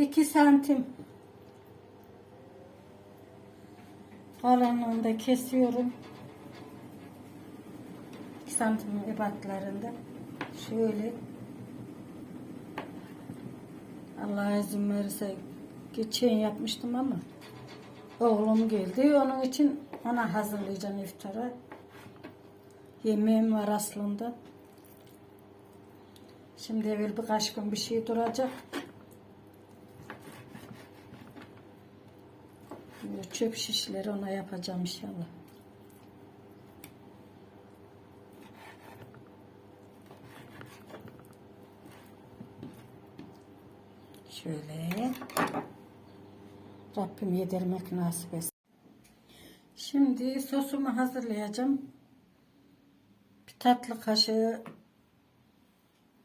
2 santim kalınlığında kesiyorum. 2 santim ebatlarında. Şöyle. Allah izin verirse geçen yapmıştım ama oğlum geldi. Onun için ona hazırlayacağım iftara. Yemeğim var aslında. Şimdi evvel birkaç gün bir şey duracak. Çöp şişleri ona yapacağım inşallah. Şöyle. Rabbim yedirmek nasip etsin. Şimdi sosumu hazırlayacağım. Bir tatlı kaşığı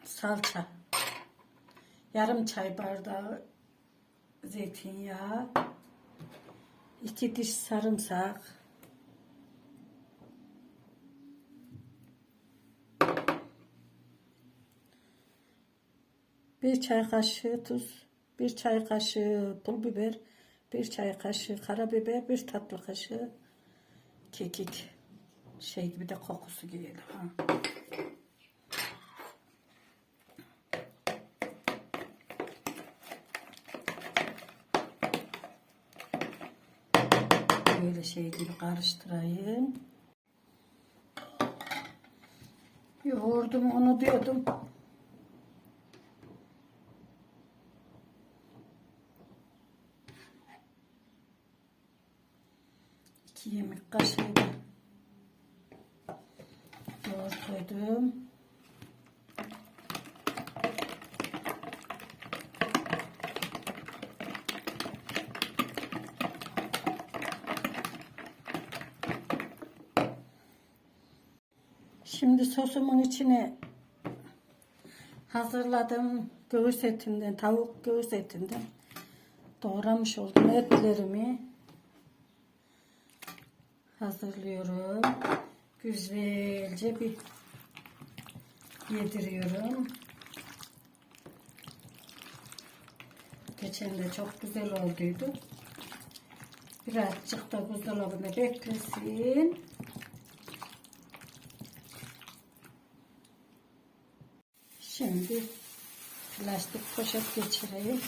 salça. Yarım çay bardağı zeytinyağı. İki diş sarımsak. Bir çay kaşığı tuz, bir çay kaşığı pul biber, bir çay kaşığı karabiber, bir tatlı kaşığı kekik. Şey gibi de kokusu geliyor. Ha. Böyle şey gibi karıştırayım. Yoğurdum onu diyordum. İki yemek kaşığı yoğurt koydum. Şimdi sosumun içine hazırladığım göğüs etinden, tavuk göğüs etinden doğramış olduğum etlerimi hazırlıyorum. Güzelce bir yediriyorum. Geçen de çok güzel olduydu. Birazcık da buzdolabına beklesin. Şimdi plastik poşet geçireyim.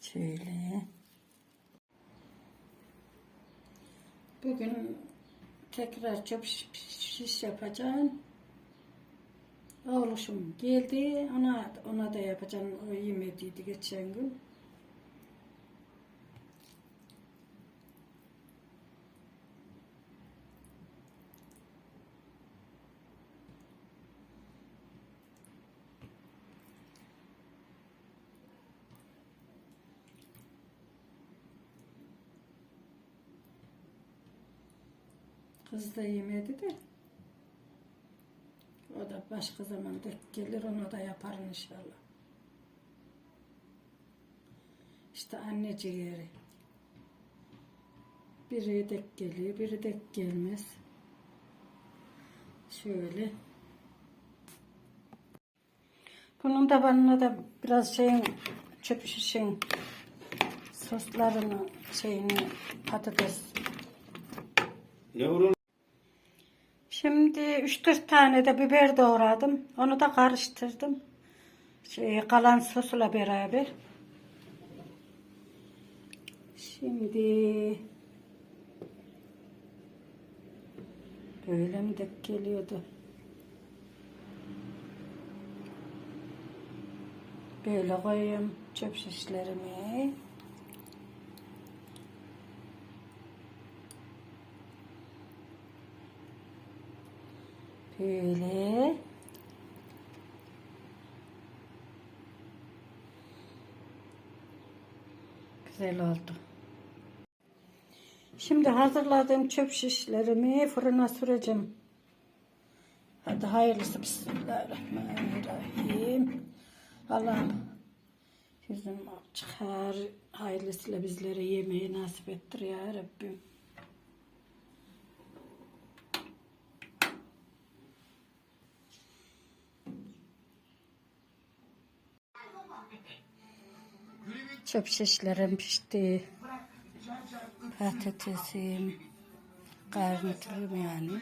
Şöyle. Bugün tekrar çöp şiş- yapacağım. Oğluşum geldi. Ona ona da yapacağım. O yemediydi geçen gün. Kız da yemedi de. O da başka zaman denk gelir ona da yaparım inşallah. İşte anne ciğeri. Biri dek geliyor, biri dek gelmez. Şöyle. Bunun da banına da biraz şeyin çöp şişin soslarını şeyini patates Ne vurun? Şimdi 3-4 tane de biber doğradım. Onu da karıştırdım. Şey, kalan sosla beraber. Şimdi böyle mi de geliyordu? Böyle koyayım çöp şişlerimi. Böyle. Güzel oldu. Şimdi hazırladığım çöp şişlerimi fırına süreceğim. Hadi hayırlısı Bismillahirrahmanirrahim. Allah'ım yüzüm çıkar. Hayırlısıyla bizlere yemeği nasip ettir ya Rabbim. Çöp şişlerim pişti. Patatesim, garnitürüm yani.